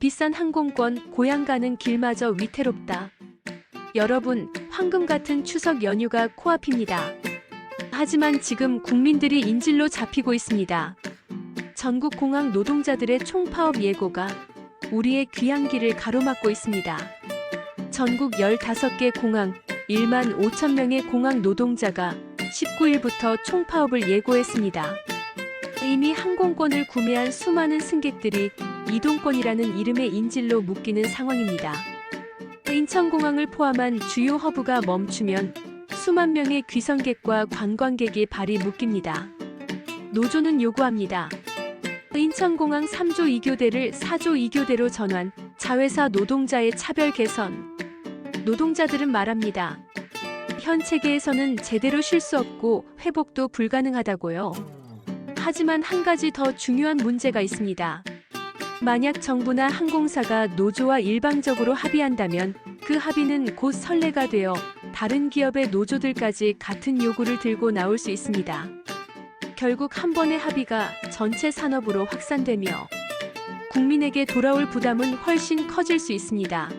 비싼 항공권, 고향 가는 길마저 위태롭다. 여러분, 황금 같은 추석 연휴가 코앞입니다. 하지만 지금 국민들이 인질로 잡히고 있습니다. 전국 공항 노동자들의 총파업 예고가 우리의 귀한 길을 가로막고 있습니다. 전국 15개 공항 1만 5천 명의 공항 노동자가 19일부터 총파업을 예고했습니다. 이미 항공권을 구매한 수많은 승객들이 이동권이라는 이름의 인질로 묶이는 상황입니다. 인천공항을 포함한 주요 허브가 멈추면 수만 명의 귀성객과 관광객이 발이 묶입니다. 노조는 요구합니다. 인천공항 3조 2교대를 4조 2교대로 전환, 자회사 노동자의 차별 개선. 노동자들은 말합니다. 현 체계에서는 제대로 쉴 수 없고 회복도 불가능하다고요. 하지만 한 가지 더 중요한 문제가 있습니다. 만약 정부나 항공사가 노조와 일방적으로 합의한다면 그 합의는 곧 선례가 되어 다른 기업의 노조들까지 같은 요구를 들고 나올 수 있습니다. 결국 한 번의 합의가 전체 산업으로 확산되며 국민에게 돌아올 부담은 훨씬 커질 수 있습니다.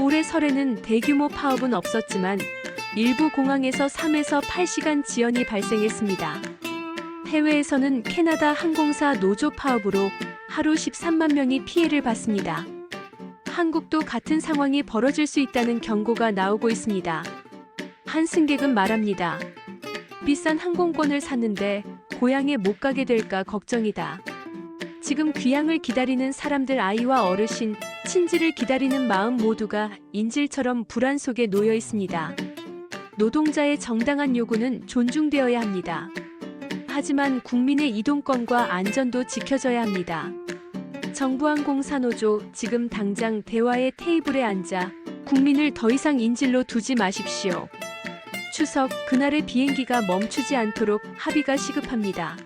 올해 설에는 대규모 파업은 없었지만 일부 공항에서 3에서 8시간 지연이 발생했습니다. 해외에서는 캐나다 항공사 노조 파업으로 하루 13만 명이 피해를 봤습니다. 한국도 같은 상황이 벌어질 수 있다는 경고가 나오고 있습니다. 한 승객은 말합니다. 비싼 항공권을 샀는데 고향에 못 가게 될까 걱정이다. 지금 귀향을 기다리는 사람들 아이와 어르신, 친지를 기다리는 마음 모두가 인질처럼 불안 속에 놓여 있습니다. 노동자의 정당한 요구는 존중되어야 합니다. 하지만 국민의 이동권과 안전도 지켜져야 합니다. 정부항공사노조 지금 당장 대화의 테이블에 앉아 국민을 더 이상 인질로 두지 마십시오. 추석 그날의 비행기가 멈추지 않도록 합의가 시급합니다.